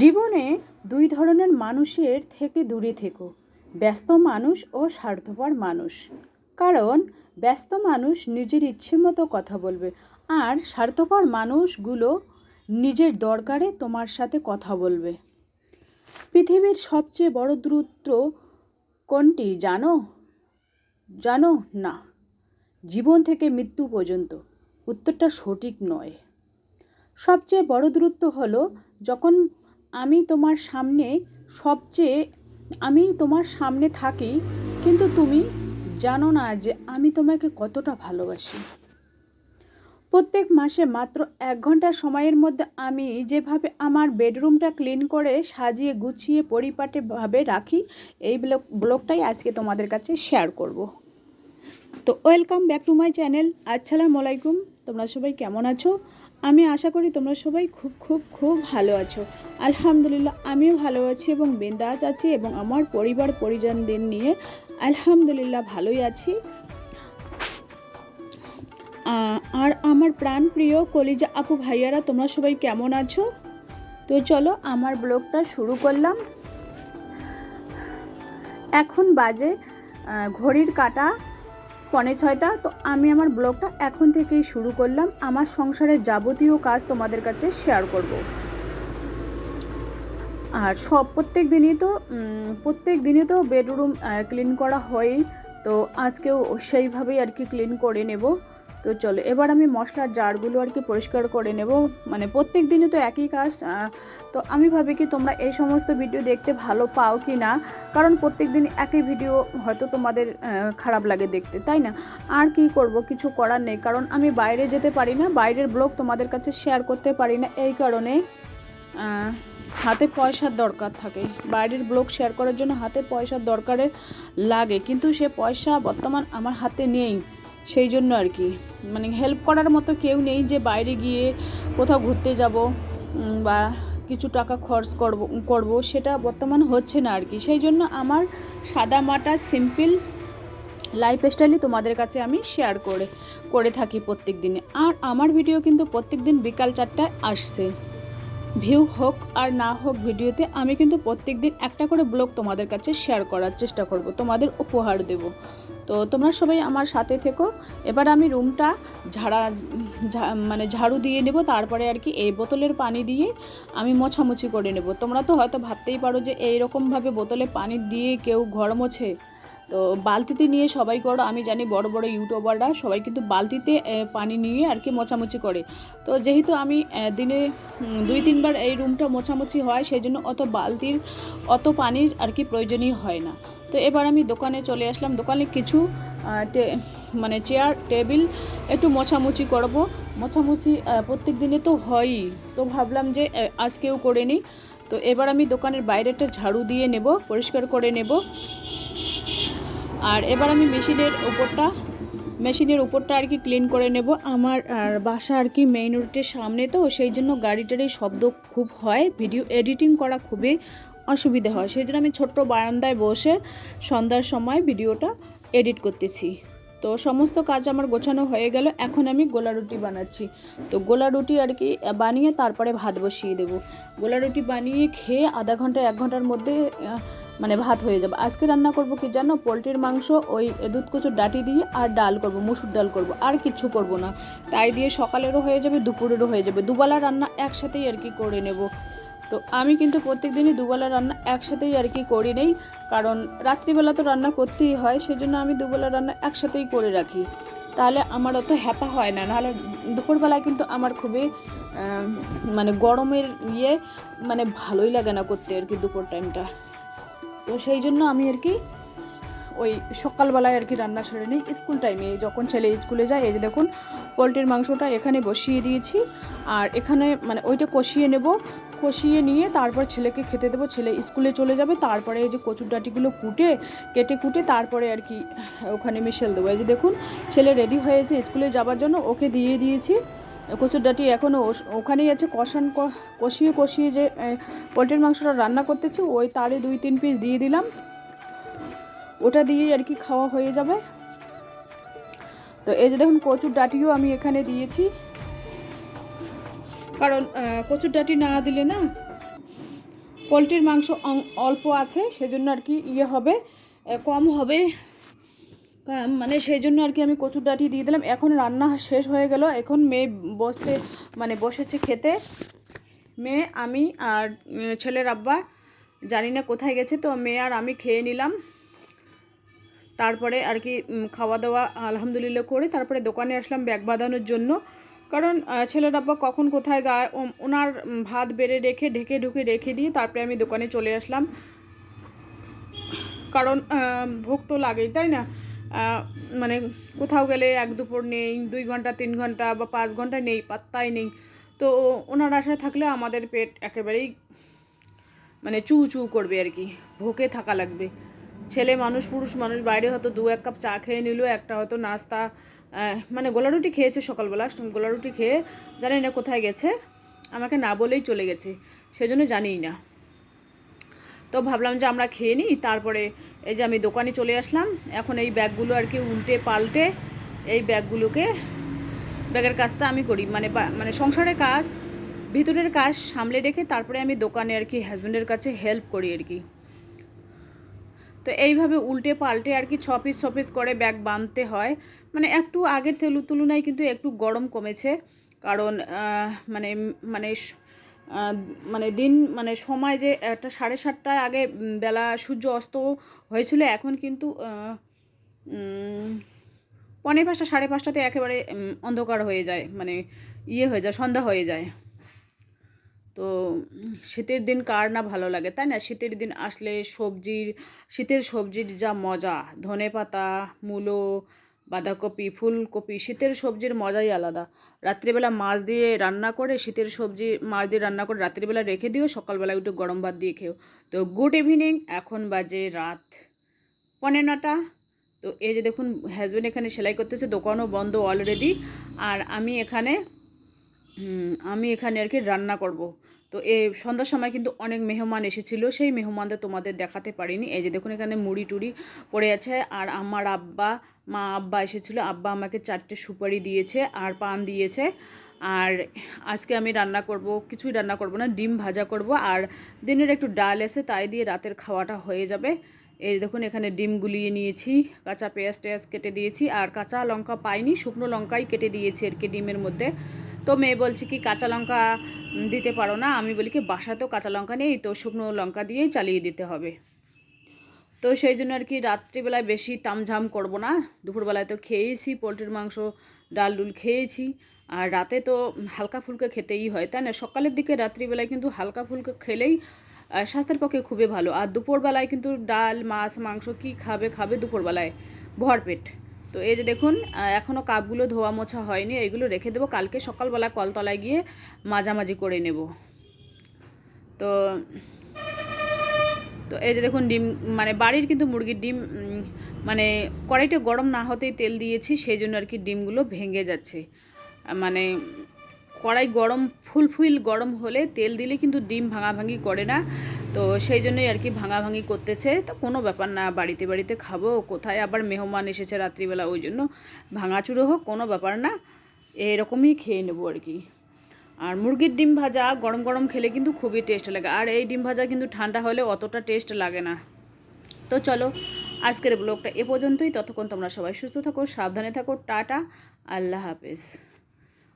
জীবনে দুই ধরনের মানুষের থেকে দূরে থেকো, ব্যস্ত মানুষ ও স্বার্থপর মানুষ। কারণ, ব্যস্ত মানুষ নিজের ইচ্ছে মতো কথা বলবে, আর স্বার্থপর মানুষগুলো নিজের দরকারে তোমার সাথে কথা বলবে। পৃথিবীর সবচেয়ে বড় দূরত্ব কোনটি জানো? জানো না। জীবন থেকে মৃত্যু পর্যন্ত। উত্তরটা সঠিক নয়। সবচেয়ে বড় দূরত্ব হলো যখন আমি তোমার সামনে সবচেয়ে, আমি তোমার সামনে থাকি, কিন্তু তুমি জানো না যে আমি তোমাকে কতটা ভালোবাসি। প্রত্যেক মাসে মাত্র এক ঘণ্টা সময়ের মধ্যে আমি যেভাবে আমার বেডরুমটা ক্লিন করে সাজিয়ে গুছিয়ে পরিপাটিভাবে রাখি, এই ব্লগ, ব্লগটাই আজকে তোমাদের কাছে শেয়ার করব। তো welcome back to my channel, আসসালামু আলাইকুম, তোমরা সবাই কেমন আছো? আমি আশা করি তোমরা সবাই খুব খুব খুব ভালো আছো। আলহামদুলিল্লাহ, আমিও ভালো আছি এবং বেন্দাজ আছি এবং আমার পরিবার, পরিজনদের নিয়ে আলহামদুলিল্লাহ ভালোই আছি। আর আমার প্রাণ প্রিয় কলিজা আপু ভাইয়ারা, তোমরা সবাই কেমন আছো? তো চলো আমার ব্লগটা শুরু করলাম। এখন বাজে ঘড়ির কাটা পনে ছয়টা, তো আমি আমার ব্লগটা এখন থেকেই শুরু করলাম। আমার সংসারের যাবতীয় কাজ তোমাদের কাছে শেয়ার করব। আর সব প্রত্যেক দিনই তো প্রত্যেক দিনই তো বেডরুম ক্লিন করা হয় তো আজকেও সেইভাবেই আর কি ক্লিন করে নেব। তো চলো, এবার আমি মশলার জারগুলো আর কি পরিষ্কার করে নেব। মানে প্রত্যেক দিনই তো একই কাজ তো আমি ভাবি কি তোমরা এই সমস্ত ভিডিও দেখতে ভালো পাও কি না? কারণ প্রত্যেক দিন একই ভিডিও হয়তো তোমাদের খারাপ লাগে দেখতে, তাই না? আর কি করব, কিছু করার নেই। কারণ আমি বাইরে যেতে পারি না, বাইরের ব্লগ তোমাদের কাছে শেয়ার করতে পারি না, এই কারণে হাতে পয়সার দরকার থাকে। বাইরের ব্লগ শেয়ার করার জন্য হাতে পয়সার দরকারের লাগে, কিন্তু সে পয়সা বর্তমান আমার হাতে নেই, সেই জন্য আর কি। মানে হেল্প করার মতো কেউ নেই যে বাইরে গিয়ে কোথাও ঘুরতে যাব বা কিছু টাকা খরচ করব করব, সেটা বর্তমান হচ্ছে না আর কি। সেই জন্য আমার সাদা মাটা সিম্পল লাইফ স্টাইলই তোমাদের কাছে আমি শেয়ার করে করে থাকি প্রত্যেক দিনে আর আমার ভিডিও কিন্তু প্রত্যেক দিন বিকাল চারটায় আসছে। ভিউ হোক আর না হোক ভিডিওতে আমি কিন্তু প্রত্যেক দিন একটা করে ব্লগ তোমাদের কাছে শেয়ার করার চেষ্টা করব। তোমাদের উপহার দেব। তো তোমরা সবাই আমার সাথে থেকো। এবার আমি রুমটা ঝাড়া মানে ঝাড়ু দিয়ে নেব, তারপরে আর কি এই বোতলের পানি দিয়ে আমি মোছামুছি করে নেব। তোমরা তো হয়তো ভাবতেই পারো যে এই এইরকমভাবে বোতলে পানি দিয়ে কেউ ঘর মোছে। তো বালতিতে নিয়ে সবাই করো, আমি জানি বড় বড় ইউটিউবাররা সবাই কিন্তু বালতিতে পানি নিয়ে আর কি মোছামুছি করে। তো যেহেতু আমি দিনে দুই তিনবার এই রুমটা মোছামুছি হয়, সেই জন্য অত বালতির, অত পানির আর কি প্রয়োজনই হয় না। তো এবার আমি দোকানে চলে আসলাম। দোকানে কিছু মানে চেয়ার টেবিল একটু মোছামুছি করব। মোছামুছি প্রত্যেক দিনে তো হয়ই। তো ভাবলাম যে আজকেও করে নিই। তো এবার আমি দোকানের বাইরেটা ঝাড়ু দিয়ে নেব, পরিষ্কার করে নেব। আর এবার আমি মেশিনের উপরটা মেশিনের উপরটা আর কি ক্লিন করে নেব। আমার, আর বাসা আর কি মেইন রোডের সামনে তো, সেই জন্য গাড়িটার এই শব্দ খুব হয়। ভিডিও এডিটিং করা খুবই অসুবিধা হয়। সেই জন্য আমি ছোট্ট বারান্দায় বসে সন্ধ্যার সময় ভিডিওটা এডিট করতেছি। তো সমস্ত কাজ আমার গোছানো হয়ে গেল, এখন আমি গোলা রুটি বানাচ্ছি। তো গোলা রুটি আর কি বানিয়ে তারপরে ভাত বসিয়ে দেবো। গোলা রুটি বানিয়ে খেয়ে আধা ঘণ্টা, এক ঘণ্টার মধ্যে মানে ভাত হয়ে যাবে। আজকে রান্না করব কি জানো? পোলট্রির মাংস, ওই দুধ কচুর ডাটি দিয়ে আর ডাল করব, মুসুর ডাল করব। আর কিচ্ছু করব না। তাই দিয়ে সকালেরও হয়ে যাবে, দুপুরেরও হয়ে যাবে। দুবেলা রান্না একসাথেই আর কি করে নেব। তো আমি কিন্তু প্রত্যেক দিনই দুবেলা রান্না একসাথেই আর কি করি নেই, কারণ রাত্রিবেলা তো রান্না করতেই হয়, সেজন্য আমি দুবেলা রান্না একসাথেই করে রাখি। তাহলে আমার অত হ্যাপা হয় না, নাহলে দুপুরবেলায় কিন্তু আমার খুবই মানে গরমের ইয়ে মানে ভালোই লাগে না করতে আর কি দুপুর টাইমটা। তো সেই জন্য আমি আর কি ওই সকালবেলায় আর কি রান্না সেরে নিই স্কুল টাইমে, যখন ছেলে স্কুলে যায়, এই যে দেখুন, পোলট্রির মাংসটা এখানে বসিয়ে দিয়েছি, আর এখানে মানে ওইটা কষিয়ে নেব কষিয়ে নিয়ে তারপর ছেলেকে খেতে দেবো, ছেলে স্কুলে চলে যাবে, তারপরে এই যে কচুর ডাঁটিগুলো কুটে, কেটে কুটে তারপরে আর কি ওখানে মিশেল দেবো। এই যে দেখুন, ছেলে রেডি হয়েছে স্কুলে যাবার জন্য, ওকে দিয়ে দিয়েছি। কচুর ডাঁটি এখনও ওখানেই আছে, কষান কষিয়ে কষিয়ে যে পোলট্রির মাংসটা রান্না করতেছি, ওই তারে দুই তিন পিস দিয়ে দিলাম। ওটা দিয়েই আর কি খাওয়া হয়ে যাবে। তো এই যে দেখুন, কচুর ডাঁটিও আমি এখানে দিয়েছি। কারণ কচুর ডাটি না দিলে না পোলট্রির মাংস অল্প আছে, সেজন্য আর কি ইয়ে হবে কম হবে। মানে সেই জন্য আর কি আমি কচুর ডাঁটি দিয়ে দিলাম। এখন রান্না শেষ হয়ে গেল। এখন মেয়ে বসতে মানে বসেছে খেতে। মেয়ে, আমি আর ছেলের আব্বা, জানি না কোথায় গেছে তো, মেয়ে আর আমি খেয়ে নিলাম। তারপরে আর কি খাওয়া দাওয়া আলহামদুলিল্লাহ করে, তারপরে দোকানে আসলাম ব্যাগ বাঁধানোর জন্য। কারণ ছেলের আব্বা কখন কোথায় যায় ওনার ভাত বেড়ে রেখে, ঢেকে ঢুকে রেখে দিয়ে তারপরে আমি দোকানে চলে আসলাম। কারণ ভোগ তো লাগেই, তাই না? মানে কোথাও গেলে এক দুপুর নেই, দুই ঘণ্টা, তিন ঘণ্টা বা পাঁচ ঘণ্টা নেই, পাত্তাই নেই। তো ওনার আশায় থাকলে আমাদের পেট একেবারেই মানে চু চু করবে আর কি ভোকে থাকা লাগবে। ছেলে মানুষ, পুরুষ মানুষ, বাইরে হয়তো দু এক কাপ চা খেয়ে নিল, একটা হয়তো নাস্তা মানে গোলা রুটি খেয়েছে সকালবেলা গোলা রুটি খেয়ে জানি না কোথায় গেছে, আমাকে না বলেই চলে গেছে, সেজন্য জানিই না। তো ভাবলাম যে আমরা খেয়ে নিই, তারপরে এই যে আমি দোকানে চলে আসলাম, এখন এই ব্যাগগুলো আর কি উল্টে পাল্টে এই ব্যাগগুলোকে, ব্যাগের কাজটা আমি করি মানে মানে সংসারের কাজ, ভিতরের কাজ সামলে রেখে তারপরে আমি দোকানে আর কি হাজব্যান্ডের কাছে হেল্প করি আর কি। তো এইভাবে উল্টে পাল্টে আর কি ছ পিস ছ পিস করে ব্যাগ বাঁধতে হয়। মানে একটু আগের তেলু, তুলনায় কিন্তু একটু গরম কমেছে। কারণ মানে মানে মানে দিন মানে সময় যে একটা সাড়ে সাতটায় আগে বেলা সূর্য অস্ত হয়েছিল, এখন কিন্তু পনেরো পাঁচটা, সাড়ে পাঁচটাতে একেবারে অন্ধকার হয়ে যায়। মানে ইয়ে হয়ে যায়, সন্ধ্যা হয়ে যায়। তো শীতের দিন কার না ভালো লাগে, তাই না? শীতের দিন আসলে সবজির, শীতের সবজির যা মজা, ধনে পাতা, মূলো, বাঁধাকপি, ফুলকপি, শীতের সবজির মজাই আলাদা। রাত্রিবেলা মাছ দিয়ে রান্না করে, শীতের সবজি, মাছ দিয়ে রান্না করে রাত্রিবেলা রেখে দিও, সকালবেলা একটু গরম ভাত দিয়ে খেও। তো গুড ইভিনিং, এখন বাজে রাত পনেরো নটা তো এই যে দেখুন হাজব্যান্ড এখানে সেলাই করতেছে, দোকানও বন্ধ অলরেডি আর আমি এখানে আমি এখানে আর কি রান্না করব। তো এই সন্ধ্যার সময় কিন্তু অনেক মেহমান এসেছিল, সেই মেহমানদের তোমাদের দেখাতে পারিনি। এই যে দেখুন এখানে মুড়ি টুড়ি পড়ে আছে, আর আমার আব্বা, মা আব্বা এসেছিল। আব্বা আমাকে চারটে সুপারি দিয়েছে আর পান দিয়েছে। আর আজকে আমি রান্না করব, কিছুই রান্না করব না, ডিম ভাজা করব। আর দিনের একটু ডাল এসে তাই দিয়ে রাতের খাওয়াটা হয়ে যাবে। এই দেখুন এখানে ডিম গুলিয়ে নিয়েছি, কাঁচা পেঁয়াজ টেয়াজ কেটে দিয়েছি। আর কাঁচা লঙ্কা পাইনি, শুকনো লঙ্কাই কেটে দিয়েছি আর কি ডিমের মধ্যে। তো মেয়ে বলছে কি, কাঁচা লঙ্কা দিতে পারো না। আমি বলি কি, বাসাতেও কাঁচা লঙ্কা নেই, তো শুকনো লঙ্কা দিয়েই চালিয়ে দিতে হবে। তো সেই জন্য আর কি রাত্রিবেলায় বেশি তামঝাম করব না। দুপুরবেলায় তো খেয়েছি, পোলট্রির মাংস, ডাল ডুল খেয়েছি। আর রাতে তো হালকা ফুলকা খেতেই হয়, তাই না? সকালের দিকে রাত্রিবেলায় কিন্তু হালকা ফুলকা খেলেই স্বাস্থ্যের পক্ষে খুবই ভালো। আর দুপুরবেলায় কিন্তু ডাল, মাছ, মাংস কি খাবে খাবে দুপুরবেলায় ভরপেট। তো এই যে দেখুন এখনও কাপগুলো ধোয়া মোছা হয়নি এইগুলো রেখে দেবো। কালকে সকালবেলা কলতলায় গিয়ে মাঝামাঝি করে নেব। তো তো এই যে দেখুন, ডিম মানে বাড়ির কিন্তু মুরগির ডিম মানে কড়াইটা গরম না হতেই তেল দিয়েছি, সেই জন্য আর কি ডিমগুলো ভেঙে যাচ্ছে। মানে কড়াই গরম ফুল ফুল গরম হলে তেল দিলে কিন্তু ডিম ভাঙাভাঙি করে না। তো সেই জন্যই আর কি ভাঙাভাঙি করতেছে। তো কোনো ব্যাপার না, বাড়িতে বাড়িতে খাব, কোথায় আবার মেহমান এসেছে রাত্রিবেলা, ওই জন্য ভাঙাচুরো হোক, কোনো ব্যাপার না, এরকমই খেয়ে নেব আর কি। আর মুরগির ডিম ভাজা গরম গরম খেলে কিন্তু খুবই টেস্ট লাগে, আর এই ডিম ভাজা কিন্তু ঠান্ডা হলে অতটা টেস্ট লাগে না। তো চলো, আজকের ব্লগটা এ পর্যন্তই, ততক্ষণ তোমরা সবাই সুস্থ থাকো, সাবধানে থাকো, টাটা, আল্লাহ হাফেজ।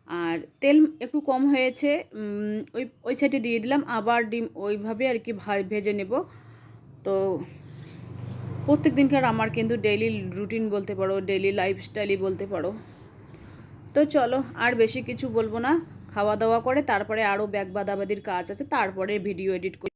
আর তেল একটু কম হয়েছে ওই ওই সাইডে দিয়ে দিলাম, আবার ডিম ওইভাবে আর কি ভেজে নেব। তো প্রত্যেক দিনকার আমার কিন্তু ডেইলি রুটিন বলতে পারো ডেইলি লাইফস্টাইলই বলতে পারো। তো চলো, আর বেশি কিছু বলব না। খাওয়া দাওয়া করে, তারপরে আরও ব্যাগ বাদাবাদির কাজ আছে, তারপরে ভিডিও এডিট করি।